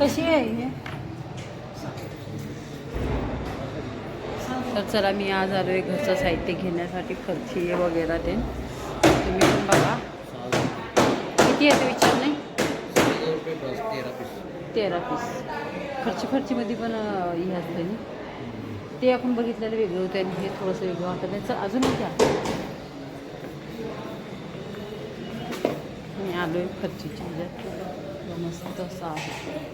कशी आहे हे? तर चला मी आज आलो आहे घरचं साहित्य घेण्यासाठी फरशी वगैरे ते. तुम्ही पण बघा. किती आहे ते विचार नाही? तेरा पीस खर्ची खर्चीमध्ये पण हे असतं ना? ते आपण बघितलेलं वेगळं होतं आणि हे थोडंसं वेगळं वाटतं त्यांचं अजून घ्या मी आलो आहे खर्चीच्या ह्याच्यात मस्त असं आहे.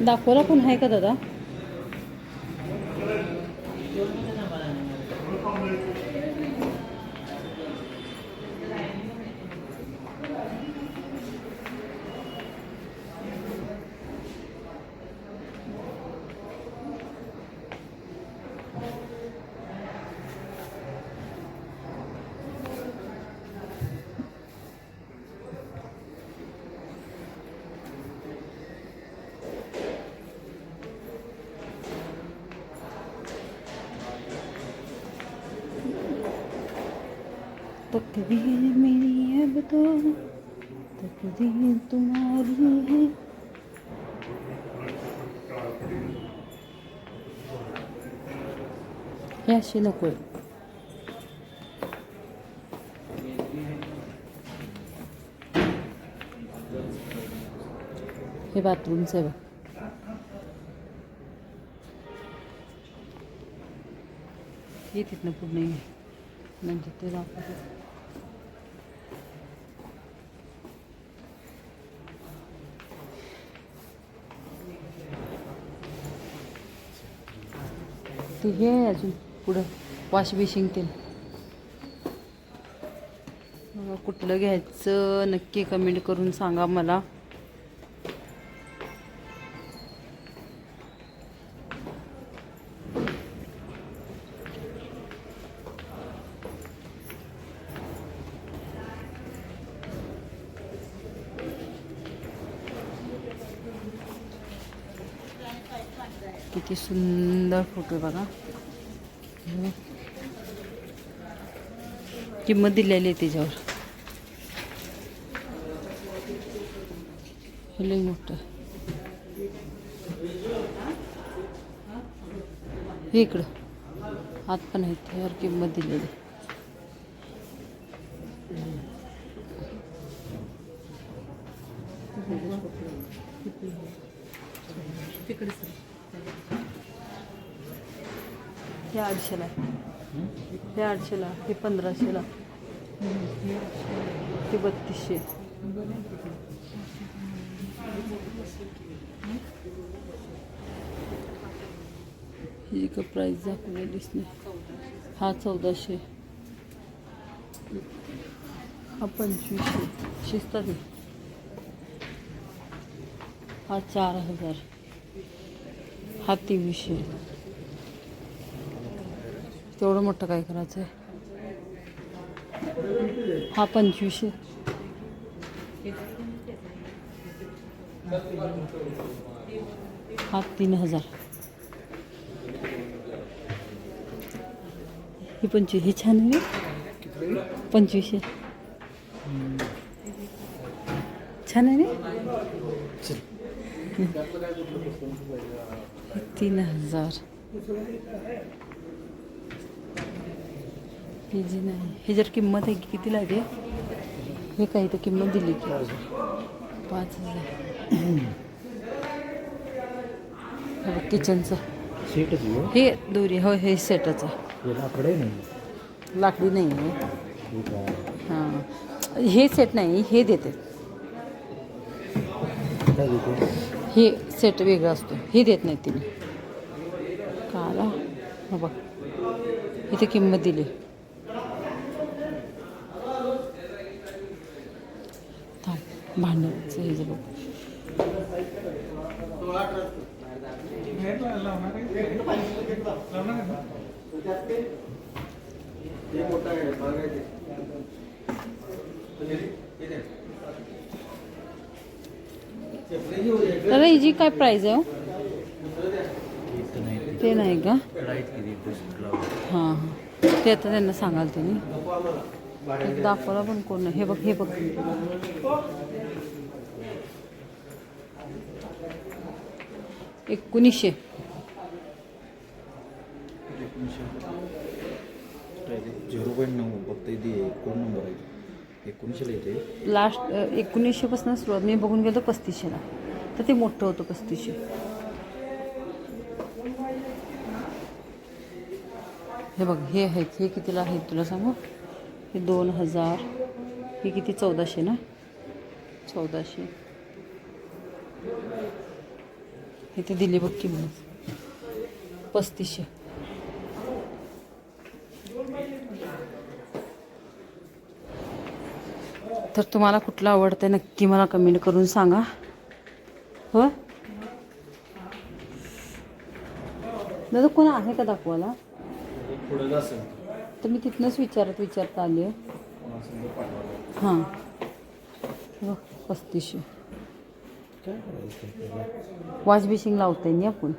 दाखवला पण आहे का दादा? तकदीर मेरी अब तो तकदीर तुम्हारी है। हे अशी नको हे बाथरूम आहे बघ ये तिथनं पूर्ण ये. म्हणजे ते दाखवते ते हे आहे अजून पुढं वॉश बेसिंग ते. कुठलं घ्यायचं नक्की कमेंट करून सांगा मला. किती सुंदर फ़ोटो बघा. हे. किंमत दिलेली आहे त्याच्यावर लई मोठं. इकडं. आत पण आहेत त्यावर किंमत दिलेली. आठशेला आहे. हे आठशेला हे पंधराशेला. हे बत्तीसशे. ही का प्राईस दाखवलेलीच नाही हा चौदाशे. हा पंचवीसशे. शिस्तात हा चार हजार. हा तेवीसशे. तेवढं मोठं काय करायचं आहे? हा पंचवीसशे. हा तीन हजार. ही पंचवीस ही छान आहे. पंचवीसशे. छान आहे ना? तीन हजार. हे जी नाही. हे जर किंमत आहे की किती लागेल? हे काही तर किंमत दिली की? पाच हजार. हे किचनचं. घेऊ हे? दोरी हो हे सेटाचं. लाकडे नाही आहे. हां हे. सेट नाही हे देते? हे सेट वेगळा असतो. हे देत नाही तिने. काला. हो बघ. इथे किंमत दिली. थांब हे जे बघ हिची काय प्राईज आहे हो? ते नाही का? हां हां. ते आता त्यांना सांगाल तुम्ही दाखवला पण कोण हे बघ हे बघ. एकोणीसशे. झिरो पॉईंट नऊ फक्त इथे कोण नंबर आहे. एकोणीसशेला येते लास्ट एकोणीसशेपासून सुरुवात मी बघून गेलो पस्तीसशेला. तर ते मोठं होतं पस्तीसशे. हे बघ हे आहेत हे कितीला आहेत तुला सांगू? हे दोन हजार हे किती? चौदाशे ना? चौदाशे. ते दिली बघ किंमत पस्तीसशे. तर तुम्हाला कुठलं आवडतं नक्की मला कमेंट करून सांगा. हो दादा कोण आहे का दाखवायला? तर मी तिथनंच विचारत विचारता आली आहे हां. पस्तीसशे. काय करायचं वॉश बेसिंग लावता येईल आपण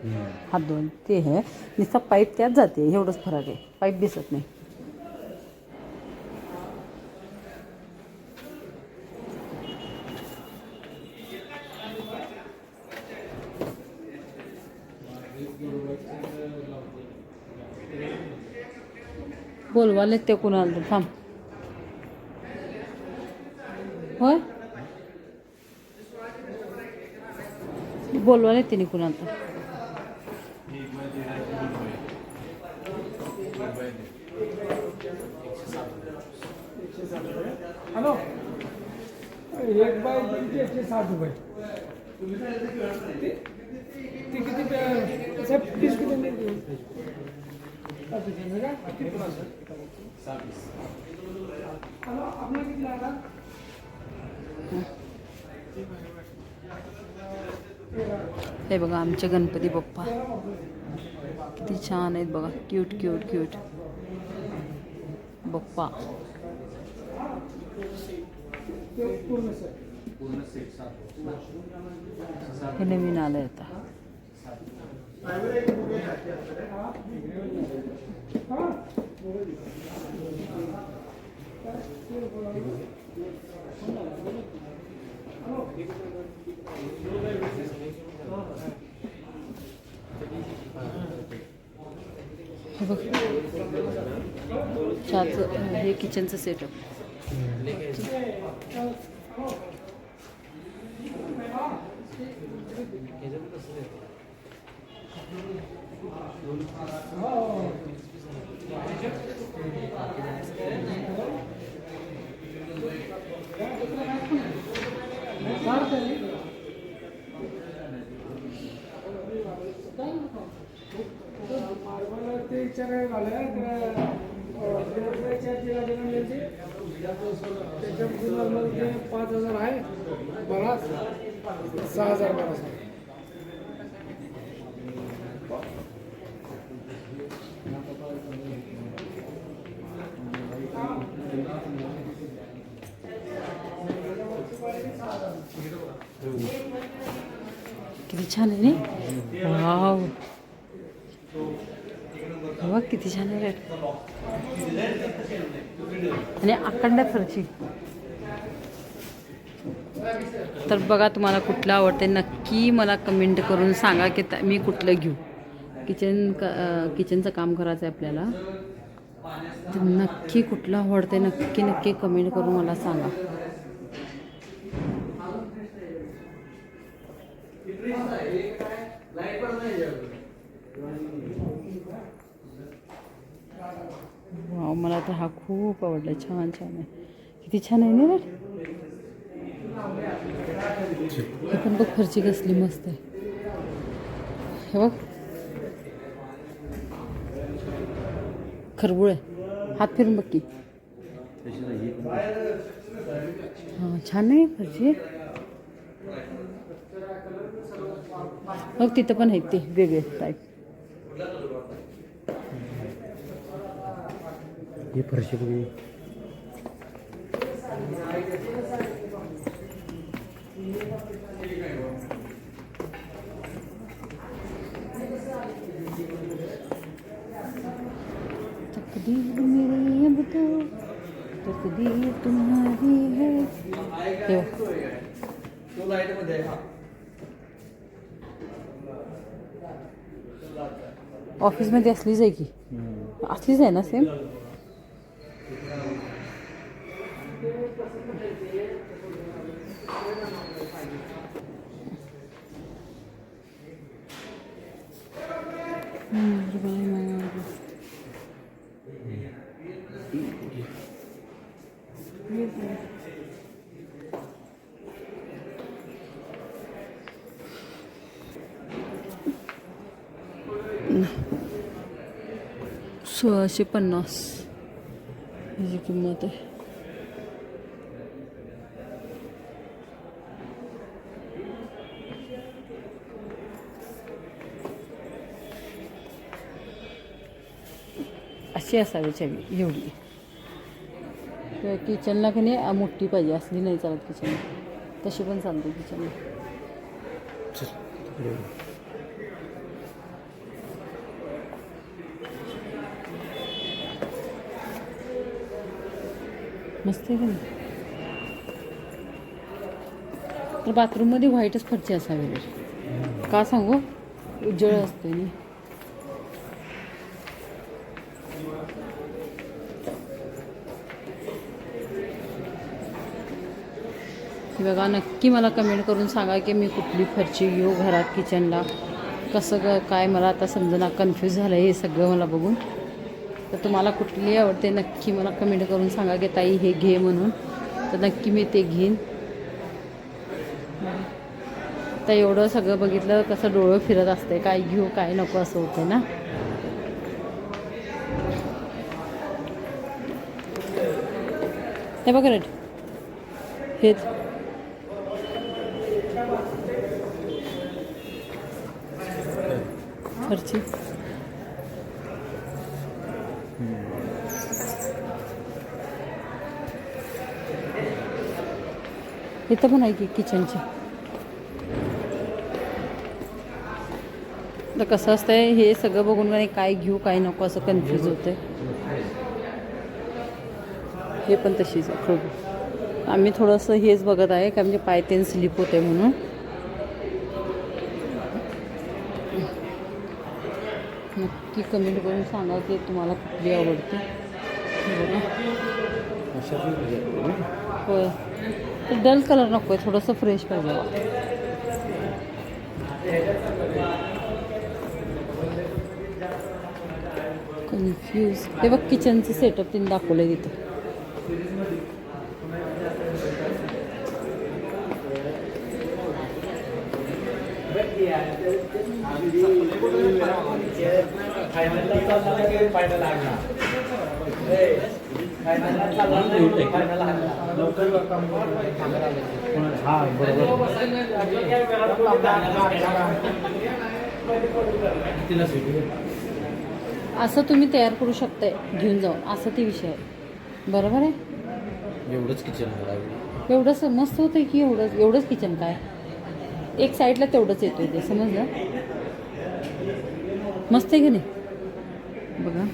हात धुवून ते आहे नुसता पाईप त्यात जाते. एवढंच फरक आहे. पाईप दिसत नाही. बोलवाले ते कुणाला थांब. होय? बोलवाले तिने कुणाला. तर हॅलो. एक बाय किती एकशे साठ रुपये. ती किती साहेब पीस किती मिळते? का? हॅलो आपल्याला किती लागला? हे बघा आमचे गणपती बाप्पा किती छान आहेत बघा. क्यूट क्यूट क्यूट बाप्पा हे नवीन आलं आता. बघ. चहाचं हे किचनचं सेटअप मला ते विचारायला झालं तर अं, दिवसाची चार दिला दिला मिळते त्याच्या मध्ये पाच हजार आहे बरा सहा हजार बरा किती छान आहे नी वाव हे बघ किती छान रेट आणि अखंड फरची. तर बघा तुम्हाला कुठलं आवडते नक्की मला कमेंट करून सांगा की मी कुठलं घेऊ. किचन क किचनचं काम करायचं आहे आपल्याला. तर नक्की कुठलं आवडते नक्की नक्की कमेंट करून मला सांगा. तर हा खूप आवडला छान छान आहे. किती छान आहे ना रेट हे पण बघ फरची कसली मस्त आहे. हे बघ. खरबूळ आहे. हात फिरून बघ की. हां छान आहे फरची मग तिथं पण आहेत ते वेगळे टाईप ही फरशी बघी तकदीर मेरी अब तो तकदीर तुम्हारी है। बघ. ऑफिसमध्ये असलीच आहे की? असलीच आहे ना same suasi panas rezeki teh? अशी असावी चावी एवढी. तर किचनला की नाही मोठी पाहिजे असली नाही चालत किचन. तशी पण चालते किचनला मस्त आहे का नाही? तर बाथरूममध्ये व्हाईटच फरची असावी. का सांगू? उज्जळ असते बघा नक्की मला कमेंट करून सांगा की मी कुठली फरची घेऊ घरात किचनला कसं काय मला आता समजना कन्फ्यूज झालं हे सगळं मला बघून. तर तुम्हाला कुठली आवडते नक्की मला कमेंट करून सांगा की ताई हे घे म्हणून. तर नक्की मी ते घेईन. तर एवढं सगळं बघितलं कसं डोळं फिरत असते काय घेऊ काय नको असं होतं ना. हे बघा रेट हेच फरची. इथं पण आहे की किचनची. तर कसं असतंय हे सगळं बघून काय घेऊ काय नको असं कन्फ्यूज होतंय. हे पण तशीच आहे. आम्ही थोडंसं हेच बघत आहे का म्हणजे पाय तेन स्लिप होते म्हणून. नक्की कमेंट करून सांगा की तुम्हाला कुठली आवडते. होय. डल कलर नको आहे थोडंसं फ्रेश पाहिजे कन्फ्यूज हे बघ किचनचं सेटअप तिने दाखवलं आहे तिथं. असं तुम्ही तयार करू शकताय घेऊन जाऊन. असं ते विषय आहे. बरोबर आहे? एवढंच किचन एवढंच मस्त होतं की एवढंच एवढंच किचन काय? एक साईडला तेवढंच येतोय ते समजलं? मस्त आहे की नाही? बघा.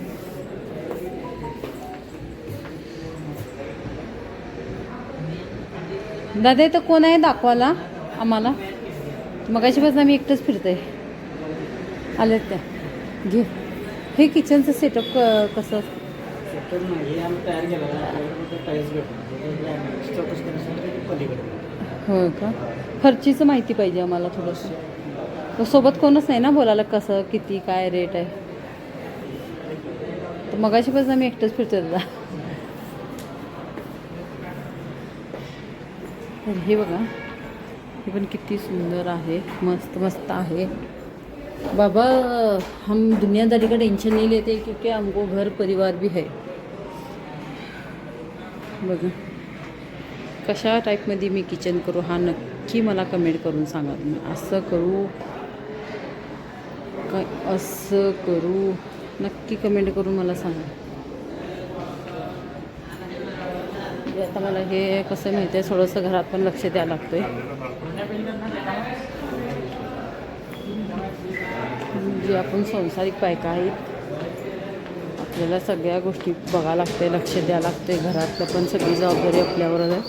दादा इथं कोण आहे दाखवाला आम्हाला? मगाशी पासून आम्ही एकटंच फिरतोय. आलेत त्या. घे. हे किचनचं सेटअप क कसं? होय का? खर्चीचं माहिती पाहिजे आम्हाला थोडंसं. तर सोबत कोणच नाही ना बोलायला कसं किती काय रेट आहे? तर मगाशी पण आम्ही एकटंच फिरतो दादा तर हे बघा. हे पण किती सुंदर आहे. मस्त मस्त आहे. बाबा हम दुनियादारी का टेंशन नहीं लेते क्योंकि हमको घर परिवार भी है। बघा कशा टाईपमध्ये मी किचन करू? हा नक्की मला कमेंट करून सांगा तुम्ही. असं करू काय असं करू? नक्की कमेंट करून मला सांगा. म्हणजे आता मला हे कसं माहिती आहे थोडंसं घरात पण लक्ष द्यावं लागतं आहे जे आपण संसारिक बायका आहेत आपल्याला सगळ्या गोष्टी बघावं लागते लक्ष द्यावं लागते घरातलं पण सगळी जबाबदारी आपल्यावर आहे.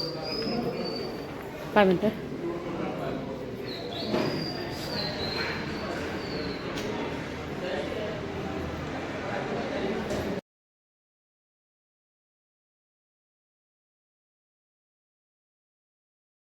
काय म्हणतात